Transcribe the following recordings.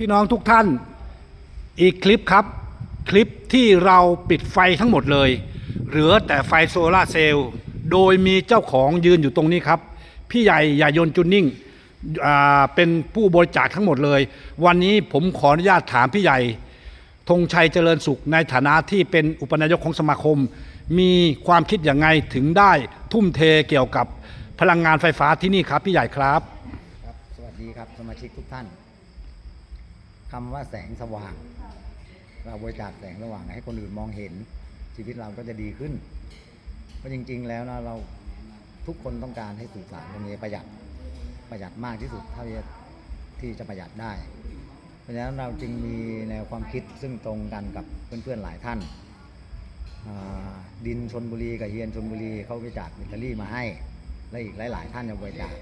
พี่น้องทุกท่านอีกคลิปครับ คลิปที่เราปิดไฟทั้งหมดเลย เหลือแต่ไฟโซลาเซลล์โดยมีเจ้าของยืนอยู่ตรงนี้ครับ พี่ใหญ่ใหญ่ยนจุนนิ่งเป็นผู้บริจาคทั้งหมดเลย วันนี้ผมขออนุญาตถามพี่ใหญ่ธงชัยเจริญสุขในฐานะที่เป็นอุปนายกของสมาคม มีความคิดอย่างไงถึงได้ทุ่มเทเกี่ยวกับพลังงานไฟฟ้าที่นี่ครับ พี่ใหญ่ครับ ครับ สวัสดีครับสมาชิกทุกท่าน คำว่าแสงสว่าง เราบริจาคแสงสว่างให้คนอื่นมองเห็น ชีวิตเราก็จะดีขึ้น เพราะจริง ๆ แล้วนะเราทุกคนต้องการให้สื่อสารตรงนี้ประหยัดประหยัดมากที่สุดเท่าที่จะที่จะประหยัดได้ เพราะฉะนั้นเราจึงมีแนวความคิดซึ่งตรงกันกับเพื่อนๆหลายท่านดินชนบุรีกับเฮียนชนบุรีเขาบริจาคแบตเตอรี่มาให้ และอีกหลาย ๆ ท่านยังบริจาค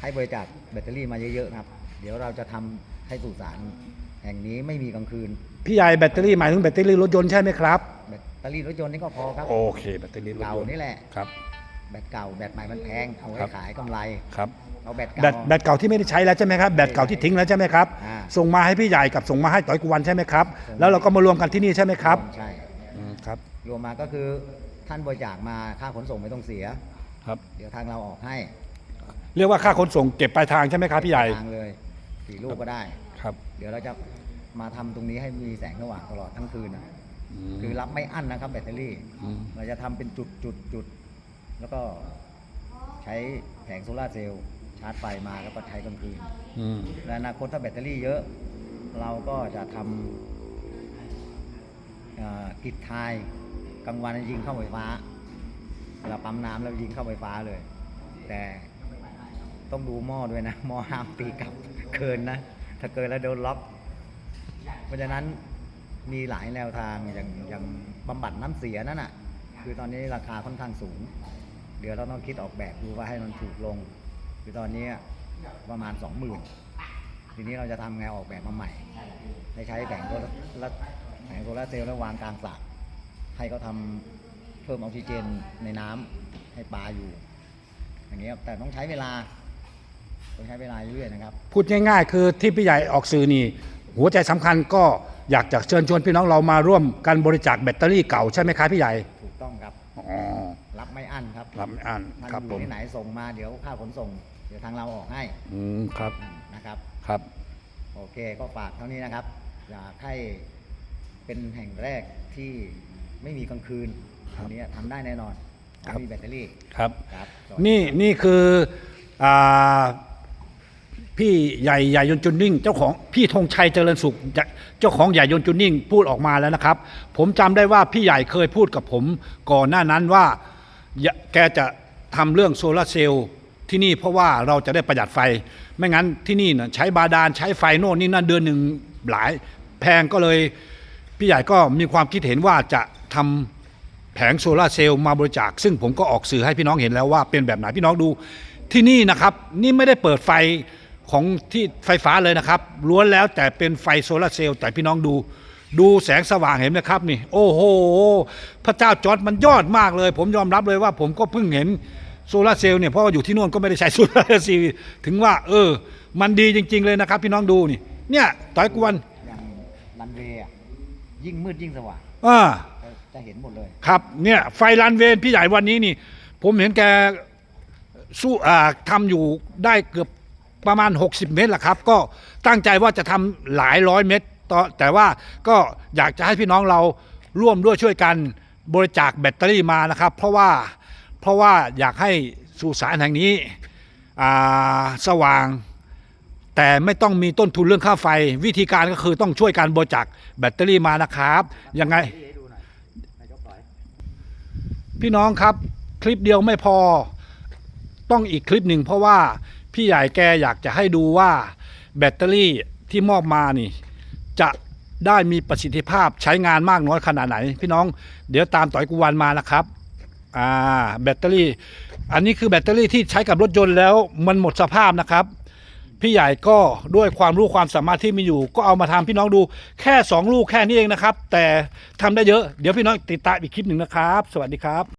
ให้บริจาคแบตเตอรี่มาเยอะๆครับ เดี๋ยวเราจะทำ ให้สุสานแห่งนี้ไม่มีกลางคืน พี่ใหญ่แบตเตอรี่หมายถึงแบตเตอรี่รถยนต์ใช่ไหมครับ แบตเตอรี่รถยนต์นี่ก็พอครับ โอเคแบตเตอรี่รถเก่ายนต์นี่แหละ ครับ แบตเก่าแบตใหม่มันแพง เอาไว้ครับขายกำไร ครับ เอาแบตแบเก่าตแบตเก่าที่ไม่ได้ใช้แล้วใช่ไหมครับแบตเก่าที่ทิ้งแล้วใช่ไหมครับ อ่า ส่งมาให้พี่ใหญ่กับส่งมาให้ต่อยกุวันใช่ไหมครับส่งมาแล้วเราก็มารวมกันที่นี่ใช่ไหมครับใช่ อืมครับ รวมมาก็คือท่านบริจาคมาค่าขนส่งไม่ต้องเสีย ครับ เดี๋ยวทางเราออกให้เรียกว่าค่าขนส่งเก็บปลายทางใช่ไหมครับพี่ใหญ่ ทางเลย สี่ลูกก็ได้ ครับเดี๋ยวเราจะมาทำตรงนี้ให้มีแสงสว่างตลอดทั้งคืนนะมคือรับไม่อั้นนะครับแบตเตอรี่มเราจะทำเป็นจุดจุดจุดแล้วก็ใช้แผงโซลาร์เซลล์ชาร์จไฟมาแล้วก็ใช้กลางคืน อืมในอนาคตถ้าแบตเตอรี่เยอะ เราก็จะทำเอ่อกิจทายกลางวันยิงเข้าไฟฟ้าเวลาปั๊มน้ำแล้วยิงเข้าไฟฟ้าเลย แต่ต้องดูหม้อด้วยนะหม้อห้ามตีกลับ เกินนะ ถ้าเกินแล้วโดนล็อก เพราะฉะนั้นมีหลายแนวทางอย่างอย่างบำบัดน้ำเสียนั่นน่ะ คือตอนนี้ราคาค่อนข้างสูง เดี๋ยวเราต้องคิดออกแบบดูว่าให้มันถูกลง คือตอนนี้ประมาณสองหมื่นทีนี้เราจะทำไงออกแบบมาใหม่ให้ใช้แผงโซลาแผงโซลาเซลล์แล้ววางกลางสระให้เขาทำเพิ่มออกซิเจนในน้ำให้ปลาอยู่อย่างเงี้ยแต่ต้องใช้เวลา ต้องใช้เวลาเรื่อยๆนะครับพูดง่าย ๆ คือที่พี่ใหญ่ออกสื่อนี่หัวใจสำคัญก็อยากจะเชิญชวนพี่น้องเรามาร่วมกันบริจาคแบตเตอรี่เก่าใช่ไหมครับพี่ใหญ่ถูกต้องครับอ๋อรับไม่อั้นครับรับไม่อ่านมันครับอผยู่มที่ไหนส่งมาเดี๋ยวค่าขนส่ง เดี๋ยวทางเราออกให้อืมครับนะครับ ครับ โอเคก็ฝากเท่านี้นะครับ อยากให้เป็นแห่งแรกที่ไม่มีกลางคืนครับ อันนี้ทำได้แน่นอนครับมีแบตเตอรี่ครับ ครับสวัสดี นี่นี่คืออ่า พี่ใหญ่ใหญ่ยนจุนนิ่ง เจ้าของพี่ธงชัยเจริญสุข เจ้าของใหญ่ยนจุนนิ่ง พูดออกมาแล้วนะครับ ผมจำได้ว่าพี่ใหญ่เคยพูดกับผมก่อนหน้านั้นว่าแกจะทำเรื่องโซลาร์เซลล์ที่นี่เพราะว่าเราจะได้ประหยัดไฟ ไม่งั้นที่นี่นะใช้บาดาลใช้ไฟโน่นนี่นั่นเดือนหนึ่งหลายแพงก็เลย พี่ใหญ่ก็มีความคิดเห็นว่าจะทำแผงโซลาร์เซลล์มาบริจาค ซึ่งผมก็ออกสื่อให้พี่น้องเห็นแล้วว่าเป็นแบบไหนพี่น้องดูที่นี่นะครับ นี่ไม่ได้เปิดไฟ ของที่ไฟฟ้าเลยนะครับล้วนแล้วแต่เป็นไฟโซลาร์เซลล์แต่พี่น้องดู ดูแสงสว่างเห็นไหมครับนี่ โอ้โห พระเจ้าจอร์ดมันยอดมากเลย ผมยอมรับเลยว่าผมก็เพิ่งเห็นโซลาร์เซลล์เนี่ยเพราะว่าอยู่ที่นู่นก็ไม่ได้ใช้โซลาร์เซลล์ถึงว่า เออ มันดีจริง ๆ เลยนะครับ พี่น้องดูนี่ เนี่ยต่อยกวนอย่างรันเวย์อะยิ่งมืดยิ่งสว่างอ่า จะจะเห็นหมดเลย ครับเนี่ยไฟลันเวนพี่ใหญ่วันนี้นี่ ผมเห็นแกสู้อ่าทำอยู่ได้เกือบ ประมาณ 60 เมตรแหละครับ ก็ตั้งใจว่าจะทำหลายร้อยเมตรต่อแต่ว่าก็อยากจะให้พี่น้องเราร่วมด้วยช่วยกันบริจาคแบตเตอรี่มานะครับ เพราะว่าเพราะว่าอยากให้สุสานแห่งนี้อ่าสว่าง แต่ไม่ต้องมีต้นทุนเรื่องค่าไฟ วิธีการก็คือต้องช่วยการบริจาคแบตเตอรี่มานะครับยังไง พี่น้องครับคลิปเดียวไม่พอ ต้องอีกคลิปหนึ่งเพราะว่า พี่ใหญ่แกอยากจะให้ดูว่าแบตเตอรี่ที่มอบมานี่ จะได้มีประสิทธิภาพใช้งานมากน้อยขนาดไหน พี่น้องเดี๋ยวตามต่อยกุวันมานะครับอ่าแบตเตอรี่ อันนี้คือแบตเตอรี่ที่ใช้กับรถยนต์แล้วมันหมดสภาพนะครับพี่ใหญ่ก็ด้วยความรู้ความสามารถที่มีอยู่ ก็เอามาทำพี่น้องดูแค่ 2 ลูกแค่นี้เองนะครับ แต่ทำได้เยอะเดี๋ยวพี่น้องติดตามอีกคลิปหนึ่งนะครับ สวัสดีครับ